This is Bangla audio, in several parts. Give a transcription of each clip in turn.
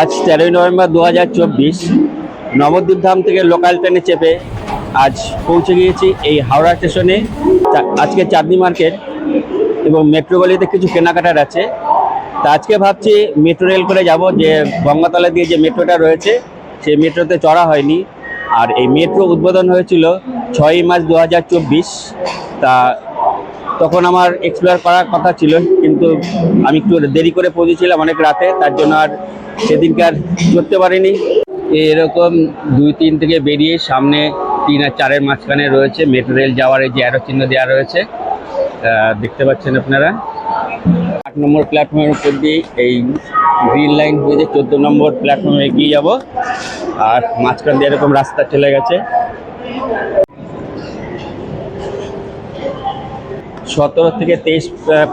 আজ তেরোই নভেম্বর দু হাজার চব্বিশ নবদ্বীপ ধাম থেকে লোকাল ট্রেনে চেপে আজ পৌঁছে গিয়েছি এই হাওড়া স্টেশনে। আজকে চাঁদনি মার্কেট এবং মেট্রো গলিতে কিছু কেনাকাটার আছে। তা আজকে ভাবছি মেট্রো রেল করে যাব, যে গঙ্গাতলা দিয়ে যে মেট্রোটা রয়েছে, সেই মেট্রোতে চড়া হয়নি। আর এই মেট্রো উদ্বোধন হয়েছিল ছয়ই মার্চ দু হাজার চব্বিশ। তা তখন আমার এক্সপ্লোর করার কথা ছিল, কিন্তু আমি একটু দেরি করে পৌঁছেছিলাম অনেক রাতে, তার জন্য আর সেদিনকে আর করতে পারিনি। এরকম দুই, তিন থেকে বেরিয়ে সামনে তিন আর চারের মাঝখানে রয়েছে মেট্রো রেল যাওয়ার এই যে অ্যারো চিহ্ন দেওয়া রয়েছে। দেখতে পাচ্ছেন আপনারা। আট নম্বর প্ল্যাটফর্মের উপর দিয়ে এই গ্রিন লাইন হয়ে যে চোদ্দ নম্বর প্ল্যাটফর্মে এগিয়ে যাব। আর মাঝখান দিয়ে এরকম রাস্তা চলে গেছে। সতেরো থেকে তেইশ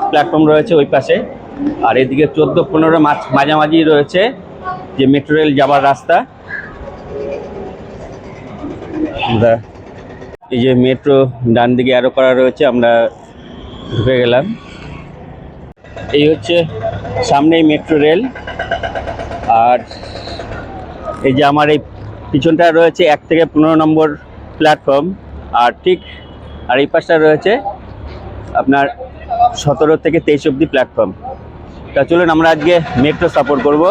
প্ল্যাটফর্ম রয়েছে ওই পাশে। আর এদিকে চোদ্দ, পনেরো মাঝ মাঝামাঝি রয়েছে যে মেট্রো রেল যাবার রাস্তা। আমরা এই যে মেট্রো ডান দিকে আরও করা রয়েছে, আমরা ঢুকে গেলাম। এই হচ্ছে সামনেই মেট্রো রেল আর এই যে আমার এই পিছনটা রয়েছে এক থেকে পনেরো নম্বর প্ল্যাটফর্ম আর ঠিক আর এই পাশটা রয়েছে আপনার সতেরো থেকে তেইশ অব্দি প্ল্যাটফর্ম তা চলুন আমরা আজকে মেট্রো সাপোর্ট করব।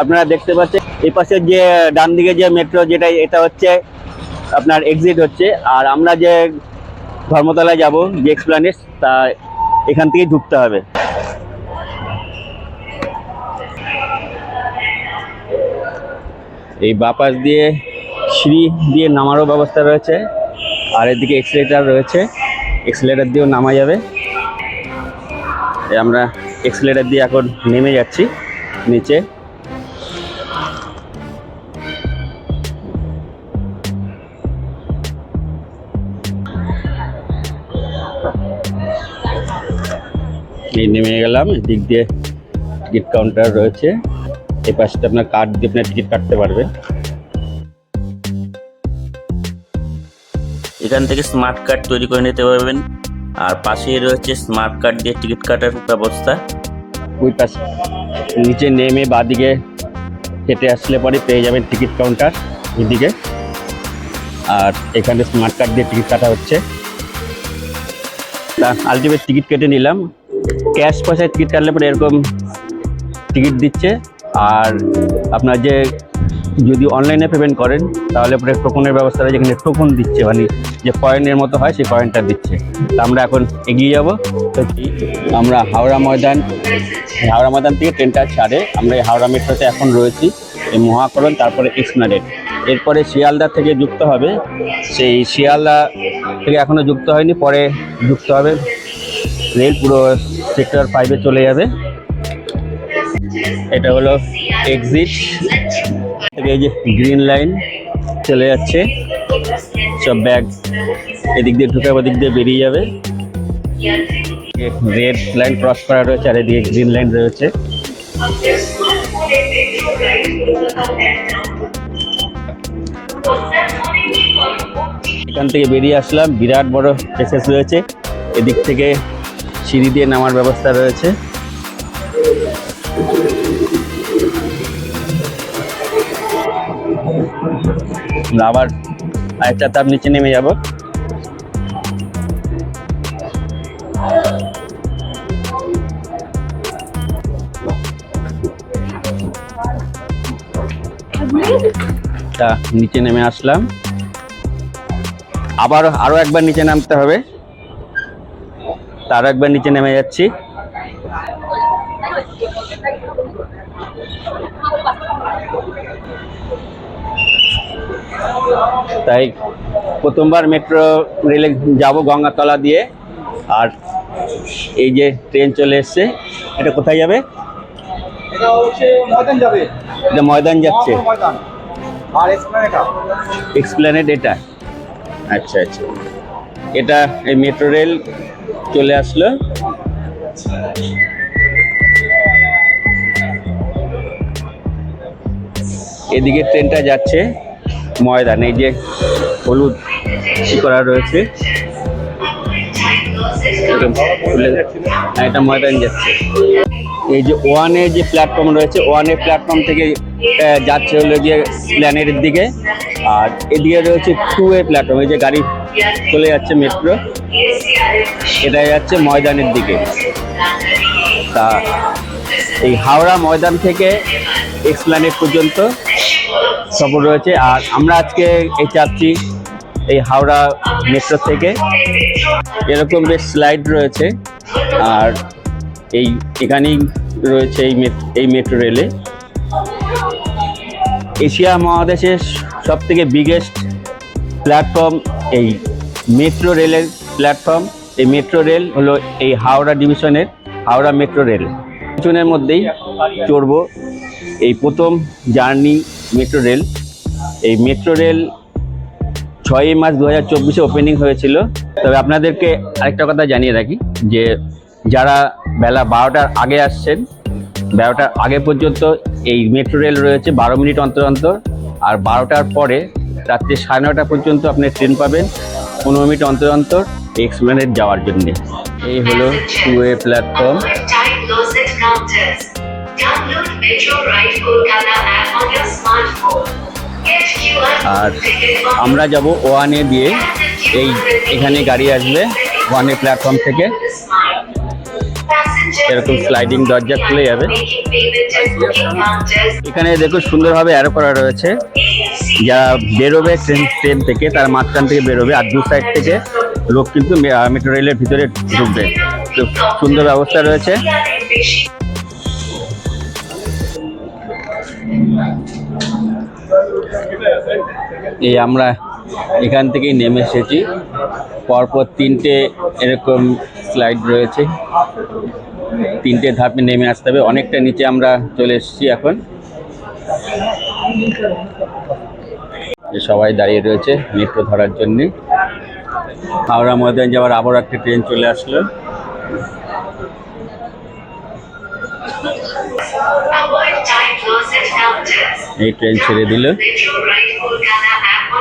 আপনারা দেখতে পাচ্ছেন, এই পাশের যে ডান দিকে যে মেট্রো যেটা, এটা হচ্ছে আপনার এক্সিট হচ্ছে। আর আমরা যে ধর্মতলায় যাব, যে এক্সপ্লানেট তা এখান থেকে ঢুকতে হবে। এই বাপাস দিয়ে সিঁড়ি দিয়ে নামারও ব্যবস্থা রয়েছে, আর এদিকে এক্সিলেটার রয়েছে। এক্সিলেটার দিয়েও নামা যাবে। আমরা এক্সিলেটার দিয়ে এখন নেমে যাচ্ছি নিচে। নেমে গেলাম দিক দিয়ে টিকিট কাউন্টার রয়েছে। এই পাশটা আপনার কার্ড দিয়ে আপনার টিকিট কাটতে পারবেন। এখান থেকে স্মার্ট কার্ড তৈরি করে নিতে পারবেন। আর পাশেই রয়েছে স্মার্ট কার্ড দিয়ে টিকিট কাটার ব্যবস্থা। ওই পাশে, নিচে নেমে বাদিকে হেঁটে আসলে পরে পেয়ে যাবেন টিকিট কাউন্টার এদিকে। আর এখানে স্মার্ট কার্ড দিয়ে টিকিট কাটা হচ্ছে। আলটিমেট টিকিট কেটে নিলাম। ক্যাশ পয়সায় টিকিট কাটলে পরে এরকম টিকিট দিচ্ছে। আর আপনার যে যদি অনলাইনে পেমেন্ট করেন, তাহলে পরে টোকনের ব্যবস্থা রয়েছে। যেখানে টোকন দিচ্ছে মানে যে কয়েনের মতো হয়, সেই কয়েনটা দিচ্ছে। তা আমরা এখন এগিয়ে যাব। তো আমরা হাওড়া ময়দান হাওড়া ময়দান থেকে ট্রেনটা ছাড়ে আমরা এই হাওড়া মেট্রোতে এখন রয়েছি। এই মহাকরণ, তারপরে এক্সনাডেড এরপরে শিয়ালদা থেকে যুক্ত হবে। সেই শিয়ালদা থেকে এখনও যুক্ত হয়নি, পরে যুক্ত হবে। রেল পুরো সেক্টর ফাইভে চলে যাবে। এটা হলো এক্সিট এই যে গ্রিন লাইন চলে যাচ্ছে। সব ব্যাগ এদিক দিয়ে ঢুকে ওদিক দিয়ে বেরিয়ে যাবে। রেড লাইন ক্রস করা রয়েছে আর এদিকে গ্রিন লাইন রয়েছে। এখান থেকে বেরিয়ে আসলাম। বিরাট বড় প্লেসেস রয়েছে। এদিক থেকে সিঁড়ি দিয়ে নামার ব্যবস্থা রয়েছে। আবার আরেকটা তার নিচে নেমে যাব। তা নিচে নেমে আসলাম। আবার আরও একবার নিচে নামতে হবে। তার একবার নিচে নেমে যাচ্ছি। তাই প্রথমবার মেট্রো রেলে যাব গঙ্গাতলা দিয়ে। আর এই যে ট্রেন চলে এসছে এটা কোথায় যাবে? এটা ময়দান যাচ্ছে। এক্সপ্লেনেটা এটা? আচ্ছা আচ্ছা। এটা এই মেট্রো রেল চলে আসলো। এদিকে ট্রেনটা যাচ্ছে। ময়দান এই যে হলুদ করা রয়েছে। খুলে- হ্যাঁ, এটা ময়দান যাচ্ছে। এই যে ওয়ানের যে প্ল্যাটফর্ম রয়েছে ওয়ানের প্ল্যাটফর্ম থেকে যাচ্ছে হলো গিয়ে প্ল্যানের দিকে। আর এদিকে রয়েছে টু এ প্ল্যাটফর্ম এই যে গাড়ি চলে যাচ্ছে মেট্রো এটা যাচ্ছে ময়দানের দিকে। তা এই হাওড়া ময়দান থেকে এক্সপ্ল্যানেট পর্যন্ত সফর রয়েছে। আর আমরা আজকে এই চাচ্ছি এই হাওড়া মেট্রো থেকে। এরকম বেশ স্লাইড রয়েছে। আর এই এখানেই রয়েছে এই এই মেট্রো রেলে এশিয়া মহাদেশের সব থেকে বিগেস্ট প্ল্যাটফর্ম এই মেট্রো রেলের প্ল্যাটফর্ম এই মেট্রো রেল হলো এই হাওড়া ডিভিশনের হাওড়া মেট্রো রেল পিছনের মধ্যেই চড়বো। এই প্রথম জার্নি মেট্রো রেল। এই মেট্রো রেল ছয়ই মার্চ দু হাজার চব্বিশে ওপেনিং হয়েছিল। তবে আপনাদেরকে আরেকটা কথা জানিয়ে রাখি, যে যারা বেলা বারোটার আগে আসছেন বারোটার আগে পর্যন্ত এই মেট্রো রেল রয়েছে বারো মিনিট অন্তর অন্তর, আর বারোটার পরে রাত্রি সাড়ে নটা পর্যন্ত আপনি ট্রেন পাবেন পনেরো মিনিট অন্তর অন্তর এক্সপ্লেনেট যাওয়ার জন্যে। এই হলো টু এ প্ল্যাটফর্ম আর আমরা যাব ওয়ানে দিয়ে। এই এখানে গাড়ি আসবে ওয়ানে প্ল্যাটফর্ম থেকে। এরকম স্লাইডিং দরজা খুলে যাবে। এখানে দেখো সুন্দরভাবে অ্যারো করা রয়েছে। যারা বেরোবে ট্রেন ট্রেন থেকে তার মাঝখান থেকে বেরোবে আর দু সাইড থেকে লোক কিন্তু মেট্রো রেলের ভিতরে ঢুকবে। তো সুন্দর ব্যবস্থা রয়েছে। এই আমরা এখান থেকেই নেমে এসেছি। পরপর তিনটে এরকম স্লাইড রয়েছে। তিনটে ধাপে নেমে আসতে হবে। অনেকটা নিচে আমরা চলে এসেছি এখন। সবাই দাঁড়িয়ে রয়েছে মেট্রো ধরার জন্যে। হাওড়া ময়দান যাওয়ার আবার একটা ট্রেন চলে আসলো. এই ট্রেন ছেড়ে দিল।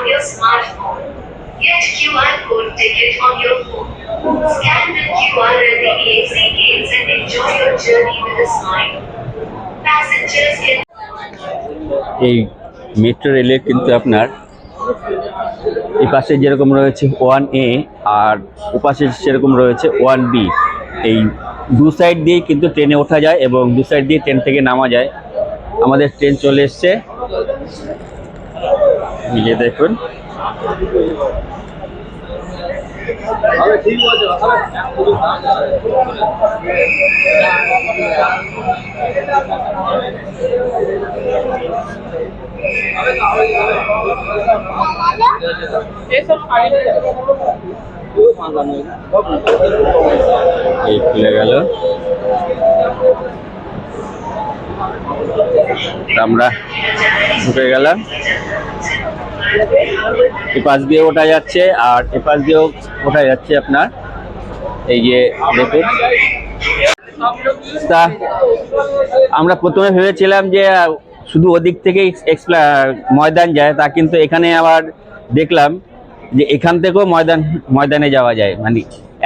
Your smartphone. Get QR code ticket on your phone. Scan the QR at the AC gates and enjoy your journey with a smile. Passengers can এই মেট্রো রেলে কিন্তু আপনার এই পাশে যেরকম রয়েছে ওয়ান এ আর ওপাশে সেরকম রয়েছে ওয়ান বি এই দু সাইড দিয়ে কিন্তু ট্রেনে ওঠা যায় এবং দু সাইড দিয়ে ট্রেন থেকে নামা যায় আমাদের ট্রেন চলে এসছে মিলে দেখুন। এই খুলে গেল। আমরা ঢুকে গেলাম। এ পাশ দিয়ে ওঠা যাচ্ছে আর এ পাশ দিয়েও ওঠা যাচ্ছে আপনার। এই যে দেখুন। তা আমরা প্রথমে ভেবেছিলাম যে, শুধু ওদিক থেকেই ময়দান যায়, তা কিন্তু এখানে আবার দেখলাম যে এখান থেকেও ময়দান, ময়দানে যাওয়া যায়। মানে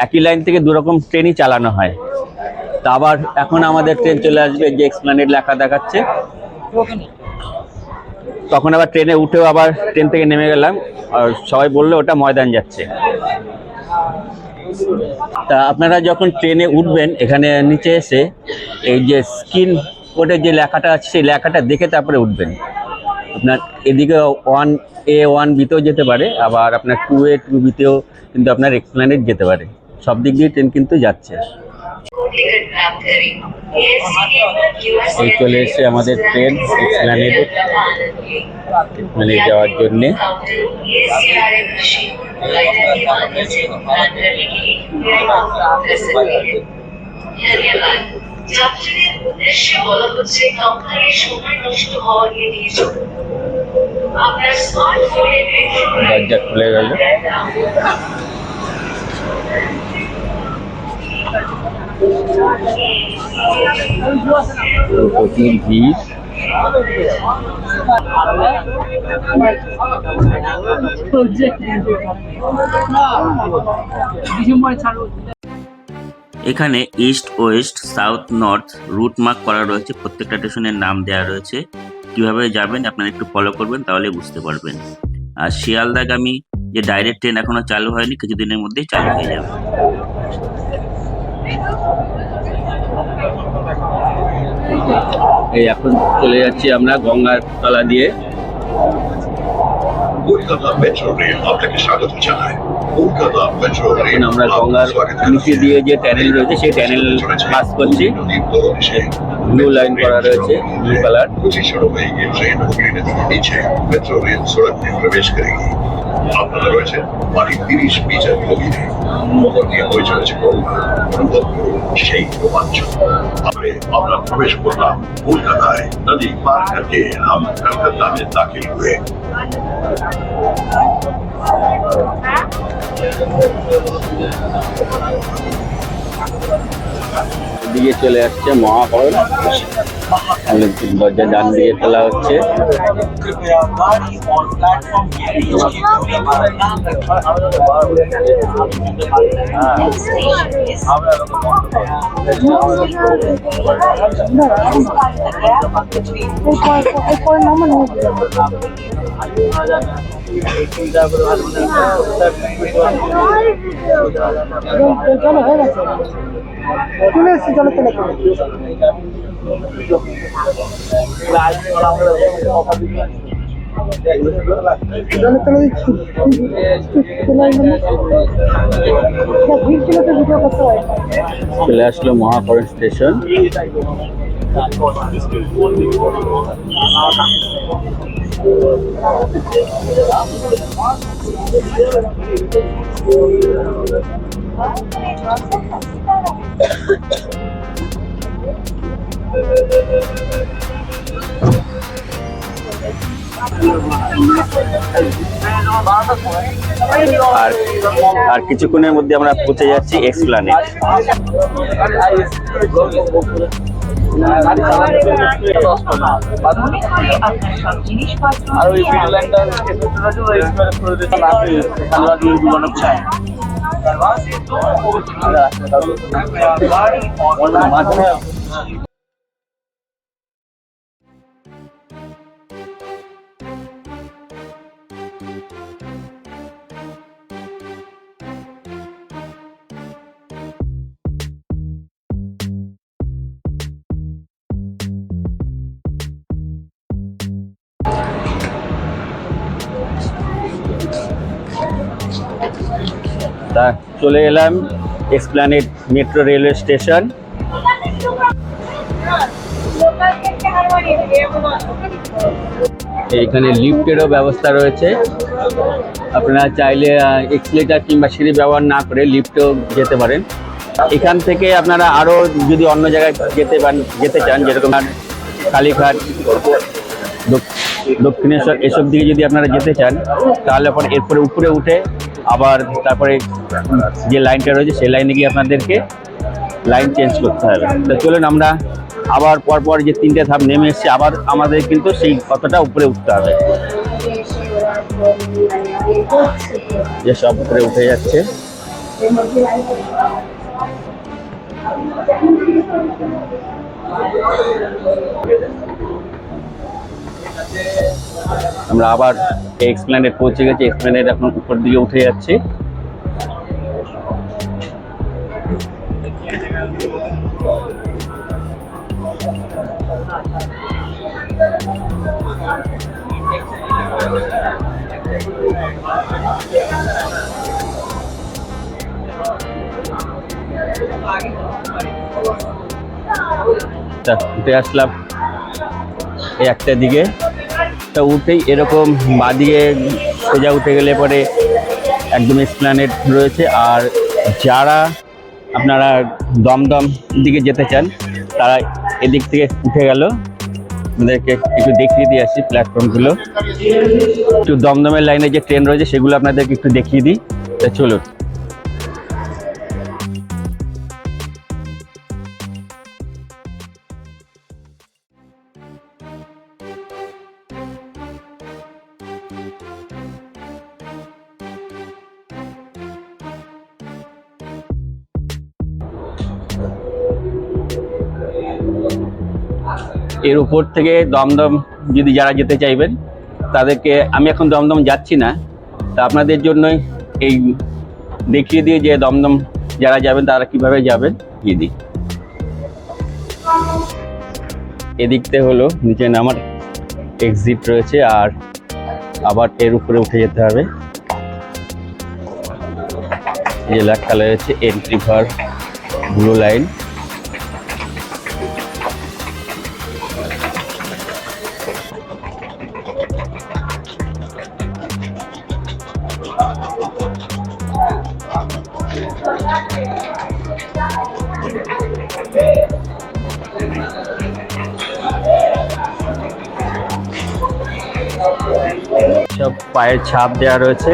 একই লাইন থেকে দুরকম ট্রেনই চালানো হয়। তা আবার এখন আমাদের ট্রেন চলে আসবে যে এক্সপ্লানেট লেখা দেখাচ্ছে। তখন আবার ট্রেনে উঠেও আবার ট্রেন থেকে নেমে গেলাম, আর সবাই বলল ওটা ময়দান যাচ্ছে। তা আপনারা যখন ট্রেনে উঠবেন, এখানে নিচে এসে এই যে স্ক্রিন কোডের যে লেখাটা আছে, সেই লেখাটা দেখে তারপরে উঠবেন। আপনার এদিকে ওয়ান এ, ওয়ান বিতেও যেতে পারে, আবার আপনার টু এ, টু বিতেও কিন্তু আপনার এক্সপ্ল্যানেট যেতে পারে। সব দিক দিয়ে ট্রেন কিন্তু যাচ্ছে। এই চলে এসে আমাদের ট্রেন এক্সপ্ল্যানেডে মানে যাওয়ার জন্যে ধন্যবাদ যাত্রীদের উদ্দেশ্যে বলা হচ্ছে কোম্পানির সময় নষ্ট হওয়ার এড়িয়ে চলুন আপনার স্মার্টফোনে দরজা খুলে গেল প্রচুর এখানে east west south north route mark করা রয়েছে। প্রত্যেকটা স্টেশনের নাম দেওয়া রয়েছে। কীভাবে যাবেন আপনারা একটু ফলো করবেন, তাহলে বুঝতে পারবেন। আর শিয়ালদাগামী যে ডাইরেক্ট ট্রেন এখনও চালু হয়নি, কিছুদিনের মধ্যেই চালু হয়ে যাবে। এই এখন চলে যাচ্ছি আমরা গঙ্গার তলা দিয়ে। আমরা গঙ্গার নিচে দিয়ে যে ট্যানেল রয়েছে সেই ট্যানেল পাস করছি। ব্লু লাইন করা রয়েছে ব্লু কালার প্রবেশ আপনারা তিরিশ মিটার গভীরে। অগ্রগতি হয়ে চলেছে সেই রোমাঞ্চ তবে আমরা প্রবেশ করলাম কলকাতায় নদী পার করকে হাম কলকাতা মে দাখিল হয়ে Thank you. দিকে চলে আসছে আমাদের দরজা ডান দিকে খোলা হচ্ছে। চলো এসছি চলো চলে আসলো মহাকরণ স্টেশন। আর আর কিছুক্ষণের মধ্যে আমরা পৌঁছে যাচ্ছি এক্সপ্লানেট আর ওই ভিডিও লাইনটা করে দিতে তা চলে এলাম এক্সপ্লানেট মেট্রো রেলওয়ে স্টেশন এইখানে লিফটেরও ব্যবস্থা রয়েছে। আপনারা চাইলে এক্সিলেটার কিংবা সিঁড়ি ব্যবহার না করে লিফটেও যেতে পারেন। এখান থেকে আপনারা আরও যদি অন্য জায়গায় যেতে পান, যেতে চান, যেরকম কালীঘাট দক্ষিণেশ্বর, এসব দিকে যদি আপনারা যেতে চান, তাহলে পরে এরপরে উপরে উঠে আবার তারপরে যে লাইনটা রয়েছে, সেই লাইনে গিয়ে আপনাদেরকে লাইন চেঞ্জ করতে হবে। তো চলুন আমরা আবার পরপর যে তিনটে ধাপ নেমে এসছে, আবার আমাদের কিন্তু সেই কতটা উপরে উঠতে হবে। যে সব উপরে উঠে যাচ্ছে। আমরা আবার এক্সপ্ল্যানেট পৌঁছে গেছি। এক্সপ্ল্যানেট এখন উপর দিকে উঠে যাচ্ছে। উঠে আসলাম এই একটা দিকে। তা উঠেই এরকম বাদিকে সোজা উঠে গেলে পরে একদম এক্সপ্ল্যানেট রয়েছে। আর যারা আপনারা দমদম দিকে যেতে চান, তারা এদিক থেকে উঠে গেল। আপনাদেরকে একটু দেখিয়ে দিয়ে আসি প্ল্যাটফর্মগুলো। একটু দমদমের লাইনে যে ট্রেন রয়েছে, সেগুলো আপনাদেরকে একটু দেখিয়ে দিই। তা চলুন। এর উপর থেকে দমদম যদি যারা যেতে চাইবেন, তাদেরকে, আমি এখন দমদম যাচ্ছি না, তা আপনাদের জন্যই এই দেখিয়ে দিয়ে যে দমদম যারা যাবেন, তারা কীভাবে যাবেন, দিয়ে দিই। এদিকতে হলো, নিচে নামার এক্সিট রয়েছে, আর আবার এর উপরে উঠে যেতে হবে। যে লেখা রয়েছে এন্ট্রি ফর ব্লু লাইন সব পায়ের ছাপ দেওয়া রয়েছে।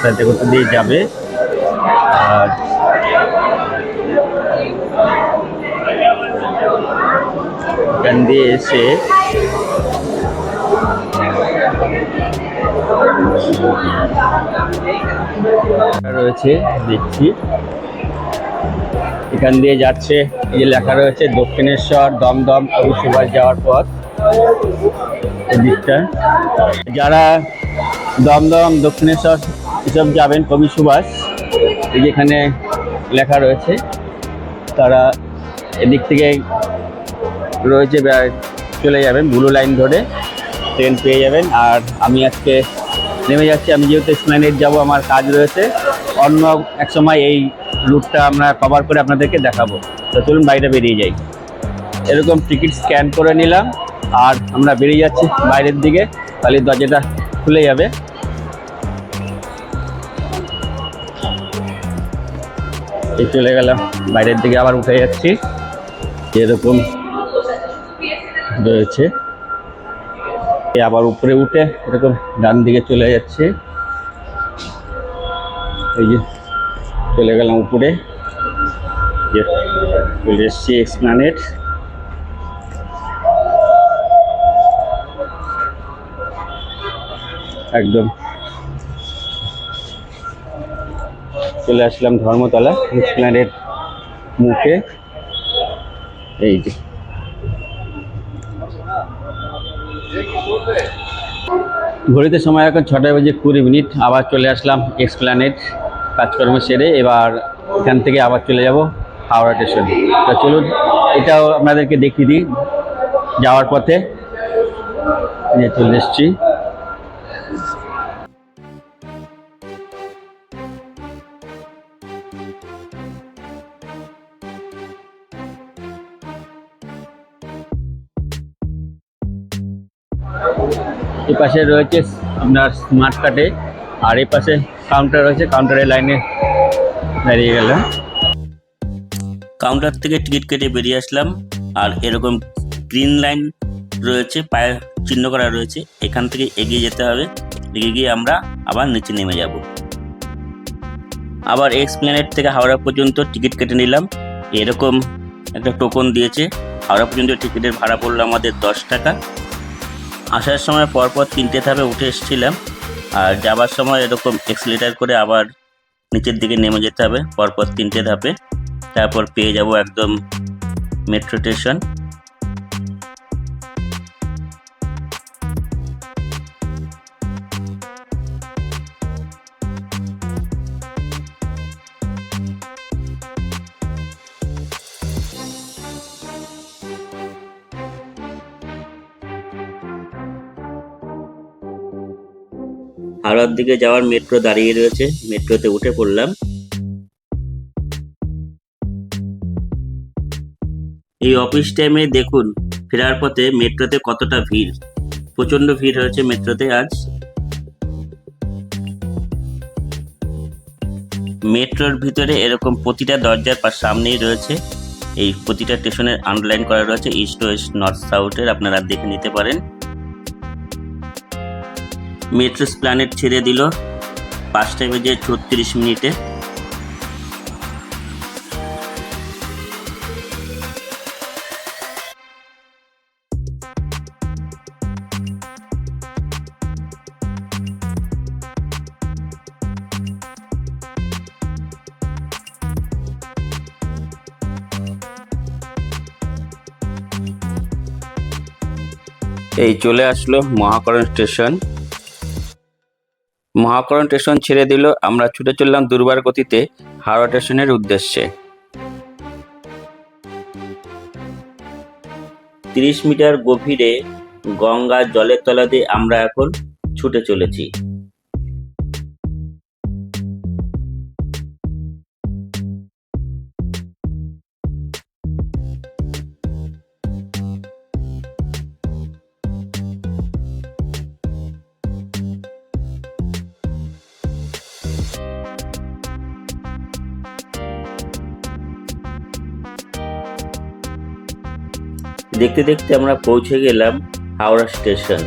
সাথে দিয়ে যাবে? আর এখান দিয়ে এসে রয়েছে, দেখছি। এখান দিয়ে যাচ্ছে যে লেখা রয়েছে, দক্ষিণেশ্বর দমদম কবি সুভাষ যাওয়ার পথ। দিকটা যারা দমদম, দক্ষিণেশ্বর এসব যাবেন কবি সুভাষ যেখানে লেখা রয়েছে, তারা এদিক থেকে রয়েছে চলে যাবেন, ব্লু লাইন ধরে ট্রেন পেয়ে যাবেন। আর আমি আজকে নেমে যাচ্ছি, আমি যেহেতু এক্সপ্লেনেট যাব, আমার কাজ রয়েছে। অন্য এক সময় এই রুটটা আমরা কভার করে আপনাদেরকে দেখাবো। তো চলুন বাইরে বেরিয়ে যাই। এরকম টিকিট স্ক্যান করে নিলাম। আর আমরা বেরিয়ে যাচ্ছি বাইরের দিকে। তাহলে দরজাটা খুলে যাবে। এই চলে গেলাম, বাইরের দিকে আবার উঠে যাচ্ছি। এরকম রয়েছে। আবার উপরে উঠে এরকম ডান দিকে চলে যাচ্ছে। এই যে চলে গেলাম উপরে। চলে এসছি এক্সপ্লানেট একদম। চলে আসলাম ধর্মতলা এক্সপ্ল্যানেট মুখে। এই যে। ঘড়িতে সময় এখন ছটা বেজে কুড়ি মিনিট, আবার চলে আসলাম এক্সপ্ল্যানেট কাজকর্ম সেরে, এবার এখান থেকে আবার চলে যাব হাওড়া স্টেশন। তো চলুন, এটাও আপনাদেরকে দেখিয়ে দিই যাওয়ার পথে। চলে এসছি। এই পাশে রয়েছে আপনার স্মার্ট কার্ডে আর এই পাশে কাউন্টার রয়েছে কাউন্টারের লাইনে দাঁড়িয়ে গেলাম কাউন্টার থেকে টিকিট কেটে বেরিয়ে আসলাম, আর এরকম গ্রিন লাইন রয়েছে পায়ে চিহ্ন করা রয়েছে, এখান থেকে এগিয়ে যেতে হবে, এগিয়ে গিয়ে আমরা আবার নিচে নেমে যাব। আবার এক্সপ্লেনেট থেকে হাওড়া পর্যন্ত টিকিট কেটে নিলাম, এরকম একটা টোকন দিয়েছে, হাওড়া পর্যন্ত টিকিটের ভাড়া পড়ল আমাদের দশ টাকা। আসার সময় পরপর তিনটে ধাপে উঠে এসেছিলাম। আর যাবার সময় এরকম এক্সিলেটার করে আবার নিচের দিকে নেমে যেতে হবে, পরপর তিনটে ধাপে। তারপর পেয়ে যাব একদম মেট্রো স্টেশন হাওড়ার দিকে যাওয়ার মেট্রো দাঁড়িয়ে রয়েছে। মেট্রোতে উঠে পড়লাম। এই অফিস টাইমে দেখুন, ফেরার পথে মেট্রোতে কতটা ভিড়। প্রচণ্ড ভিড় হয়েছে মেট্রোতে আজ। মেট্রোর ভিতরে এরকম প্রতিটা দরজার পাশ সামনেই রয়েছে। এই প্রতিটা স্টেশনের আন্ডারলাইন করা রয়েছে ইস্ট ওয়েস্ট নর্থ সাউথের আপনারা দেখে নিতে পারেন। মেট্রিক্স প্ল্যানেট ছেড়ে দিল। পাঁচটা বেজে ছত্রিশ মিনিটে। এই চলে আসলো মহাকরণ স্টেশন। মহাকরণ স্টেশন ছেড়ে দিল। আমরা ছুটে চললাম দুর্বার গতিতে হাওড়া স্টেশনের উদ্দেশ্যে। তিরিশ মিটার গভীরে গঙ্গা জলের তলা দিয়ে আমরা এখন ছুটে চলেছি। দেখতে দেখতে আমরা পৌঁছে গেলাম হাওড়া স্টেশন।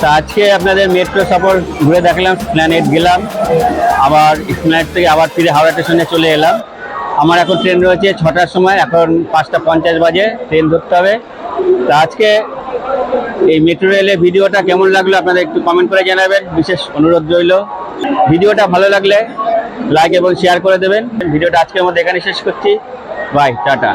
তা আজকে আপনাদের মেট্রো সফর ঘুরে দেখলাম প্ল্যানেট গেলাম, আবার প্ল্যানেট থেকে আবার ফিরে হাওড়া স্টেশনে চলে এলাম। আমার এখন ট্রেন রয়েছে ছটার সময়, এখন পাঁচটা পঞ্চাশ বাজে ট্রেন ধরতে হবে। তা আজকে এই মেট্রো রেলের ভিডিওটা কেমন লাগল আপনারা একটু কমেন্ট করে জানাবেন, বিশেষ অনুরোধ রইল। ভিডিওটা ভালো লাগলে লাইক এবং শেয়ার করে দেবেন। ভিডিওটা আজকের মধ্যে এখানে শেষ করছি। Bye tata.